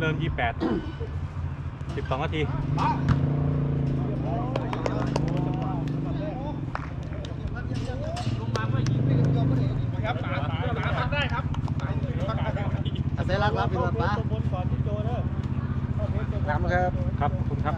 เริ่มยี่แปดสิบสองนาทีครับป๋าป๋าป๋าทำได้ครับอาศัยรักรับอยู่ป้า น้ำครับ ครับขอบคุณครับ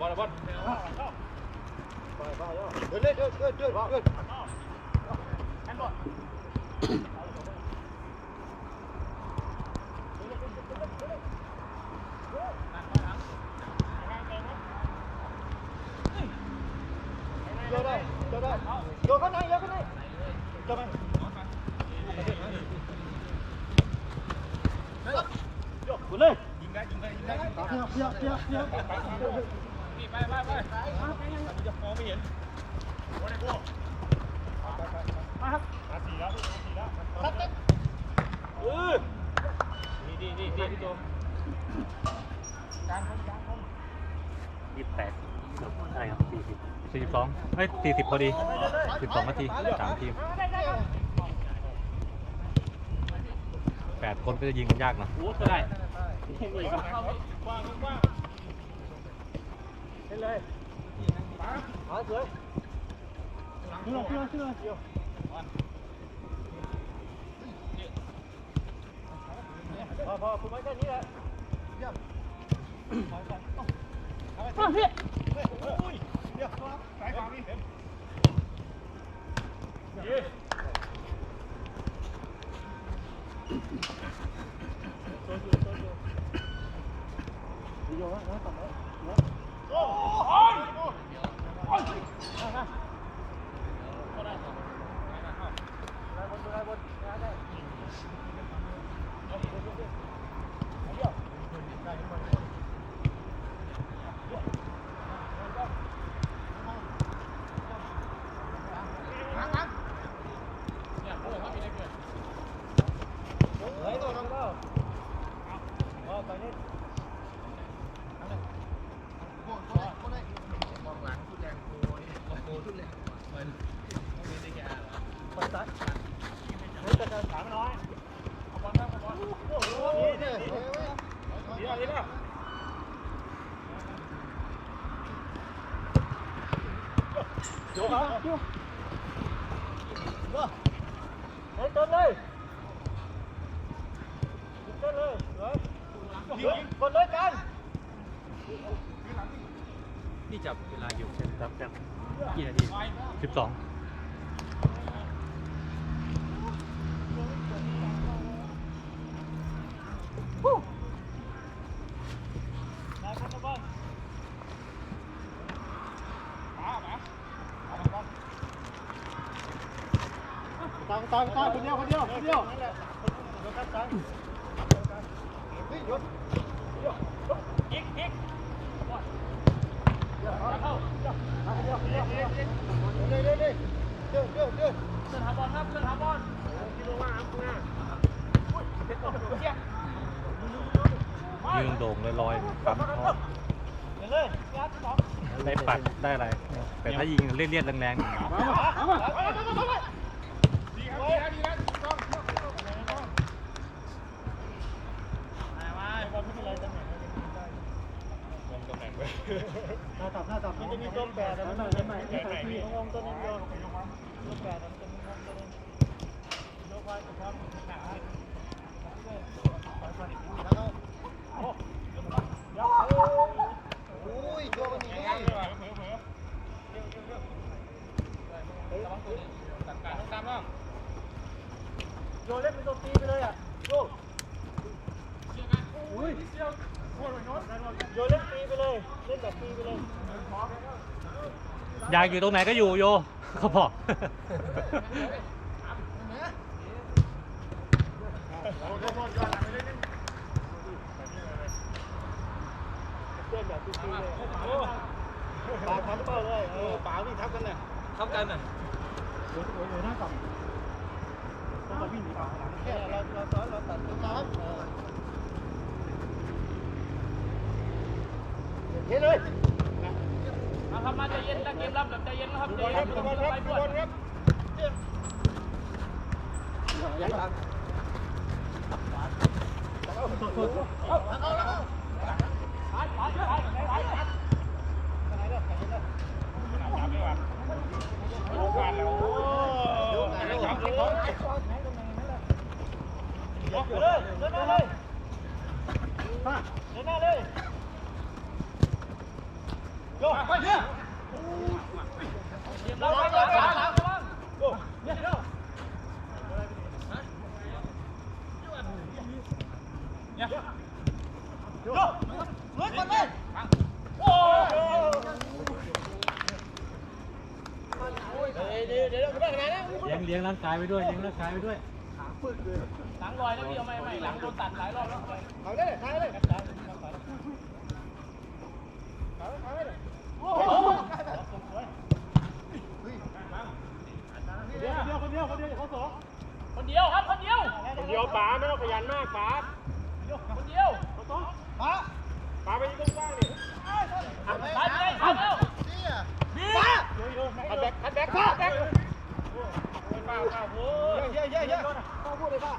บอลบอล เดินเลยเดินเดินเดินเดิน โยนได้โยนได้โยนข้างในโยนข้างในโยนไปโยกเลยยิงได้ยิงได้ยิงได้เพี้ยเพี้ยเพี้ยเพี้ยนี่ไปไปไปจะ มองไม่เห็นโอ้ยกูมาครับมาสี่แล้วสี่แล้วตัดตัดเออนี่นี่นี่นี่พี่โจกลางคนกลางคนยี่แปดอะไรครับสี่สิบสี่สิบสองเฮ้ยสี่สิบพอดีสิบสองนาทีสามทีมแปดคนก็จะยิงกันยากหนะโอ้ก็ได้ว่างว่างเล่นเลยป๋าสวยเชื่อเชื่อเชื่อเชื่อ พอพอคุณไม่แค่นี้แหละเยี่ยมเอาไปเฮ้ยโอ้ยเดี๋ยวสายขวานี่เต็มเย้โยกครับโยก เต้นเลยต้นเลยเฮ้ยกดเลยกันนี่จับเวลาอยู่ใช่ไหมครับกี่นาทีสิบสอง ตามตามตามคนเดียวคนเดียวคนเดียวอีกอีกเข้าเดินเดินเดินเดินเดินเดินเดินหาบอลครับเดินหาบอลกิโลมาข้างหน้าอุ้ยเด็ดต่อเที่ยยืนโด่งลอยๆปั๊มเขาเดินเลยยัดสองได้ปัดได้อะไร แต่ถ้ายิงเลียดๆแรงม หน้าตับหน้าตับมันจะมีตัวแปดแล้วมันจะม่ที่ใส่ที่งงตัวนึงโยนตัวแปดมันจะมีงงตัวนึงโยกไว้กับความหนาโอ้ยับโอ้ยตัวมันนี่เฮ้ยระวังตัวตัดการต้องตามบ้าง โยเล่นเป็นตัวตีไปเลยอะโยอุ้ยเชี่ยวโคตรโยนโยเล่นตีไปเลย เล่นแบบตีไปเลยๆอยากอยู่ตรงไหนก็อยู่โยเขาบอกเล่นแบบตีๆเลยปาทำเปล่าเลยเออปาวิ่งทับกันเลยเท่ากันน่ะเดี๋ยวเดี๋ยวเดี๋ยวหน้ากล่อ เราเราซ้อนเราตัดซ้อนเฮ้ยเลยมาครับมาใจเย็นตั้งเกมรับแบบใจเย็นนะครับใจเย็นไม่ต้องไปปวดย้ายหลังเอาเดินหน้าเลยเดินหน้าเลยโยไปเนี่ยเรับไปก่อนหลังหลังระวังโยเนี่ยเดี๋ยวเนี่ยโยลุยก่อนเลยโอ้เดี๋ยวเดี๋ยวเดี๋ยวเลี้ยงเลี้ยงร่างกายไปด้วยเลี้ยงร่างกายไปด้วย หลังลอยแล้วพี่เอาไม่ไม่หลังโดนตัดหลายรอบแล้วเอาได้ท้ายเลยโอ้โหเดียวคนเดียวคนเดียวเขาสองคนเดียวครับคนเดียวคนเดียวป๋าไม่ต้องขยันมากป๋าคนเดียวป้าป๋าไปยิงกว้างๆนี่ตายไปเลยครับแล้วนี่อะป้าคัดแบ็คคัดแบ็คคัดแบ็ค เยอะเยอะเยอะป้าพูดเลยป้า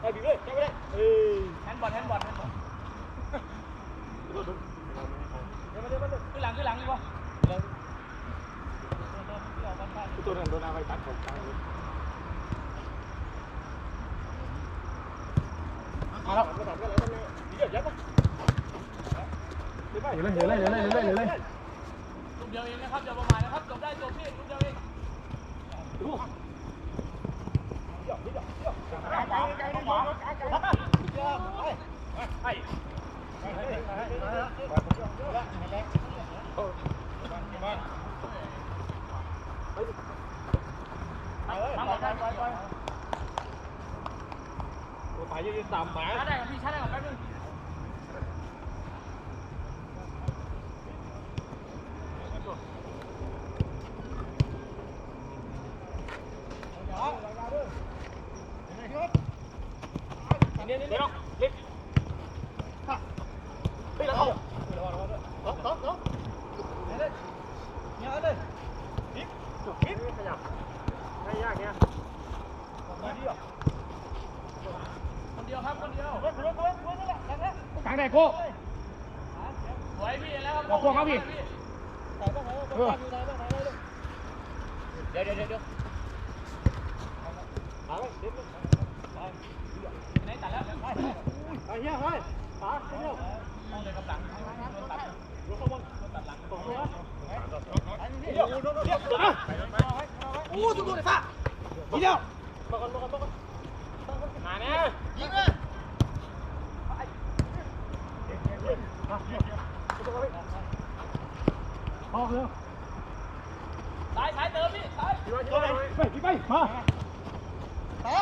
ไปบีบเลยจับไปเลยเอ้ยแฮนด์บอลแฮนด์บอลแฮนด์บอลขึ้นหลังขึ้นหลังดีกว่าตัวนั้นโดนอะไรตัดผมตายเลยมาแล้วเดี๋ยวยัดไปเดี๋ยวเลยเดี๋ยวเลยเดี๋ยวเลยเดี๋ยวเลยเดี๋ยวเลย ลูกเดียวเอง นะครับอย่าประมาทนะครับจบได้จบพี่ลูกเดียวเองทำก่อนไปไปไปยืนสามหมา ช้าได้กับพี่ช้าได้กับแป๊บนึง เดี๋ยวเดี๋ยวเล็กเฮ้ยแล้วเอา สองสองสองเนี่ยเลยเนี่ยเลย คิดขยับไม่ยา กเนี้ยคนเดียวครับคนเดียวกลางแดกโก้สวยพี่แล้วครับเอาพวกครับพี่ใส่บ้างไหนบ้างอยู่ไหนบ้างไหนเลยเดี๋ยวเดี๋ยวเดี๋ยวหาไปเด็ดไหนตัดแล้วไปไปเฮียเฮ้ยหาเร็วต้องเดินกับหลังโดนตัดรถขบวนโดนตัดหลังตรงนี้เดี๋ยวเดี๋ยวเดี๋ยวโอ้ตุ๊กตุ๊กเลยป้า ทีเดียวมาก่อนมาก่อนมาก่อนมาเนี่ยยิงเลยออกเร็วซ้ายซ้ายเติมพี่ซ้ายไปไปไปขี่ไปมาต่อ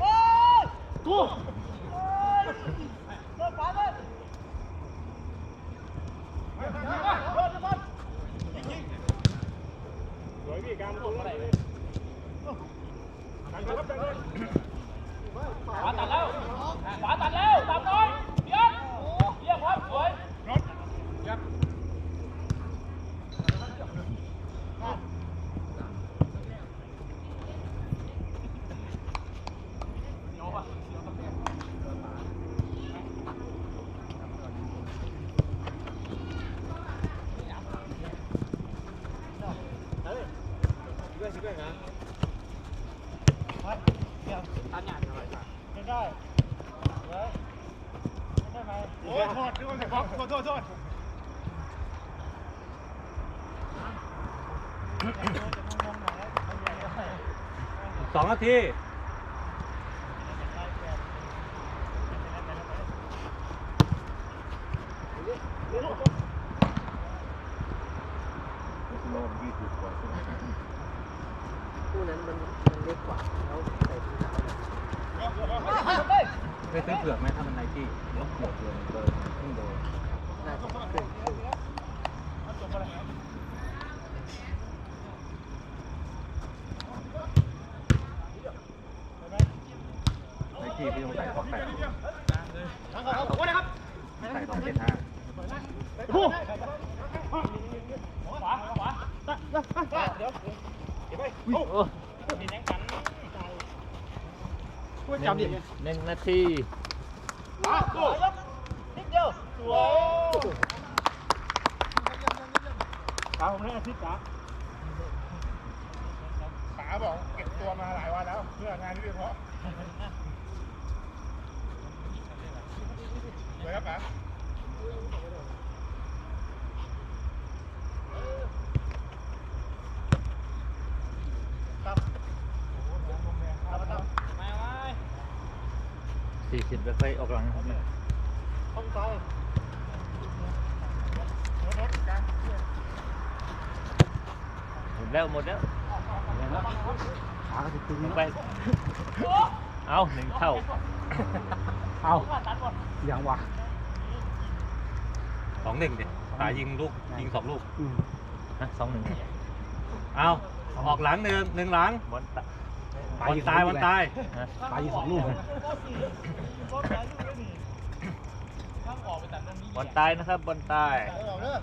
โอ้ยตู้โดนป้าเลยสวยพี่การตรงอะไรการครับการ ขวาตัดแล้วขวาตัดแล้วตัดน้อยเดี๋ยวเยี่ยมครับสวยด้วยสิด้วยนะเดี๋ยวตัดงานอะ ได้เฮ้ยไม่ได้ไหมโอ้ยโทษด้วยครับโทษโทษโทษสองนาที คู่นั้นมันมันเล็กกว่าแล้วใส่ถุงเท้า ไปซื้อ เผือกไหมถ้ามันไนกี้ยกเผือกเลยเบอร์ขึ้นโดนน่าจะขึ้นไอ้ที่พี่ต้องใส่สองแปดขอบคุณนะครับใส่สองเจ็ดห้าโอ้ขวาขวาเดี๋ยวเดี๋ยวไปโอ้นี่แน่งกันช่วยจับดิหนึ่งนาที ขาผมให้อาทิตย์ขาป๋าบอกเก็บตัวมาหลายวันแล้ว เพื่องานนี้โดยเฉพาะสวยครับป๋า สี่สิบแล้วค่อยออกหลังครับต้องไปหมดแล้วหมดแล้วขาก็จะตึงลงไป เอาหนึ่งเท่า เอาอย่างวะสองหนึ่งดิตายิงลูกยิงสองลูกอืมนะสองหนึ่งเอาออกหลังหนึ่งหนึ่งหลังบอล ตายบอลตายบอลตายนะไปสองลูกบอลตายนะครับบอลตายเอาเด้อ